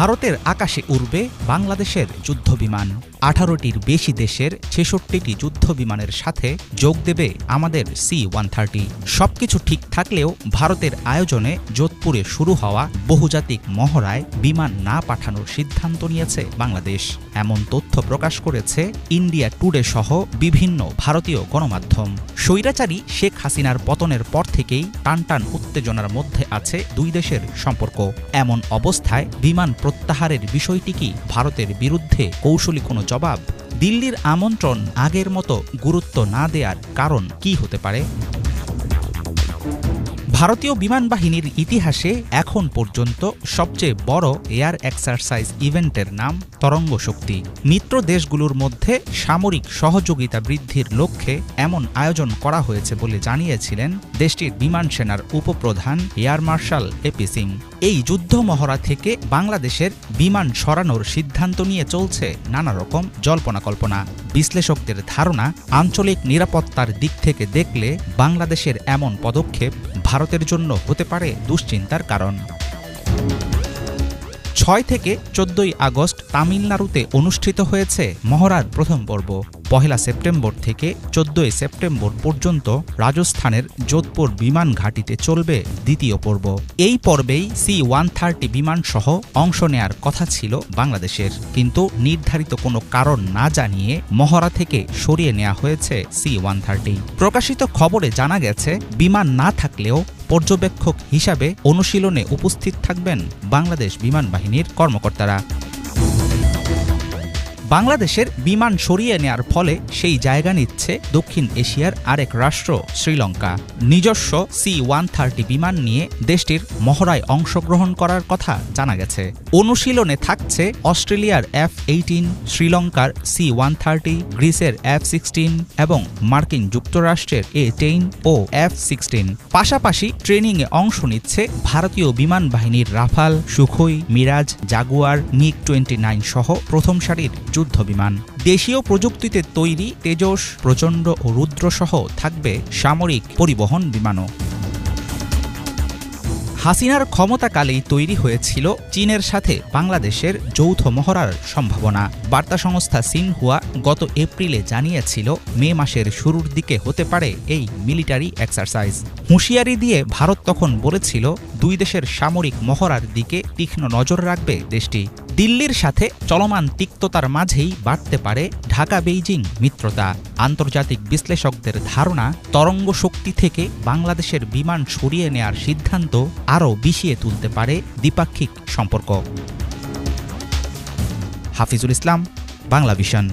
ভারতের আকাশে উড়বে বাংলাদেশের যুদ্ধবিমান। আঠারোটির বেশি দেশের ছেষট্টিটি যুদ্ধ বিমানের সাথে যোগ দেবে আমাদের সি ওয়ান থার্টি। সবকিছু ঠিক থাকলেও ভারতের আয়োজনে যোধপুরে শুরু হওয়া বহুজাতিক মহড়ায় বিমান না পাঠানোর সিদ্ধান্ত নিয়েছে বাংলাদেশ। এমন তথ্য প্রকাশ করেছে ইন্ডিয়া টুডে সহ বিভিন্ন ভারতীয় গণমাধ্যম। স্বৈরাচারী শেখ হাসিনার পতনের পর থেকেই টানটান উত্তেজনার মধ্যে আছে দুই দেশের সম্পর্ক। এমন অবস্থায় বিমান প্রত্যাহারের বিষয়টি কি? ভারতের বিরুদ্ধে কৌশলী কোনো জবাব? দিল্লির আমন্ত্রণ আগের মতো গুরুত্ব না দেওয়ার কারণ কি হতে পারে? ভারতীয় বিমান বাহিনীর ইতিহাসে এখন পর্যন্ত সবচেয়ে বড় এয়ার এক্সারসাইজ ইভেন্টের নাম তরঙ্গ শক্তি। মিত্র দেশগুলোর মধ্যে সামরিক সহযোগিতা বৃদ্ধির লক্ষ্যে এমন আয়োজন করা হয়েছে বলে জানিয়েছিলেন দেশটির বিমান সেনার উপপ্রধান এয়ার মার্শাল এপি সিং। এই যুদ্ধ মহড়া থেকে বাংলাদেশের বিমান সরানোর সিদ্ধান্ত নিয়ে চলছে নানা রকম জল্পনা কল্পনা বিশ্লেষকদের ধারণা, আঞ্চলিক নিরাপত্তার দিক থেকে দেখলে বাংলাদেশের এমন পদক্ষেপ ভারতের জন্য হতে পারে দুশ্চিন্তার কারণ। ছয় থেকে চোদ্দই আগস্ট তামিলনাড়ুতে অনুষ্ঠিত হয়েছে মহড়ার প্রথম পর্ব। পহেলা সেপ্টেম্বর থেকে চোদ্দই সেপ্টেম্বর পর্যন্ত রাজস্থানের যোধপুর বিমান ঘাঁটিতে চলবে দ্বিতীয় পর্ব। এই পর্বেই সি ওয়ান থার্টি বিমানসহ অংশ নেয়ার কথা ছিল বাংলাদেশের। কিন্তু নির্ধারিত কোনো কারণ না জানিয়ে মহড়া থেকে সরিয়ে নেওয়া হয়েছে সি ওয়ান থার্টি। প্রকাশিত খবরে জানা গেছে, বিমান না থাকলেও পর্যবেক্ষক হিসাবে অনুশীলনে উপস্থিত থাকবেন বাংলাদেশ বিমান বাহিনীর কর্মকর্তারা। বাংলাদেশের বিমান সরিয়ে নেয়ার ফলে সেই জায়গা নিচ্ছে দক্ষিণ এশিয়ার আরেক রাষ্ট্র, শ্রীলঙ্কা। নিজস্ব সি ওয়ান থার্টি বিমান নিয়ে দেশটির মহড়ায় অংশগ্রহণ করার কথা জানা গেছে। অনুশীলনে থাকছে অস্ট্রেলিয়ার এফ এইটিন, শ্রীলঙ্কার সি ওয়ান থার্টি, গ্রিসের এফ সিক্সটিন এবং মার্কিন যুক্তরাষ্ট্রের এ টেইন ও এফ সিক্সটিন। পাশাপাশি ট্রেনিংয়ে অংশ নিচ্ছে ভারতীয় বিমান বাহিনীর Rafale, Sukhoi, Mirage, Jaguar, MiG twenty nine সহ প্রথম সারির যুদ্ধ বিমান দেশীয় প্রযুক্তিতে তৈরি তেজস, প্রচণ্ড ও রুদ্রসহ থাকবে সামরিক পরিবহন বিমানও। হাসিনার ক্ষমতাকালেই তৈরি হয়েছিল চীনের সাথে বাংলাদেশের যৌথ মহড়ার সম্ভাবনা। বার্তা সংস্থা সিনহুয়া গত এপ্রিলে জানিয়েছিল, মে মাসের শুরুর দিকে হতে পারে এই মিলিটারি এক্সারসাইজ। হুঁশিয়ারি দিয়ে ভারত তখন বলেছিল, দুই দেশের সামরিক মহড়ার দিকে তীক্ষ্ণ নজর রাখবে দেশটি। দিল্লির সাথে চলমান তিক্ততার মাঝেই বাড়তে পারে ঢাকা বেইজিং মিত্রতা। আন্তর্জাতিক বিশ্লেষকদের ধারণা, তরঙ্গ শক্তি থেকে বাংলাদেশের বিমান সরিয়ে নেয়ার সিদ্ধান্ত আরও বিষিয়ে তুলতে পারে দ্বিপাক্ষিক সম্পর্ক। হাফিজুল ইসলাম বাংলা ভিশন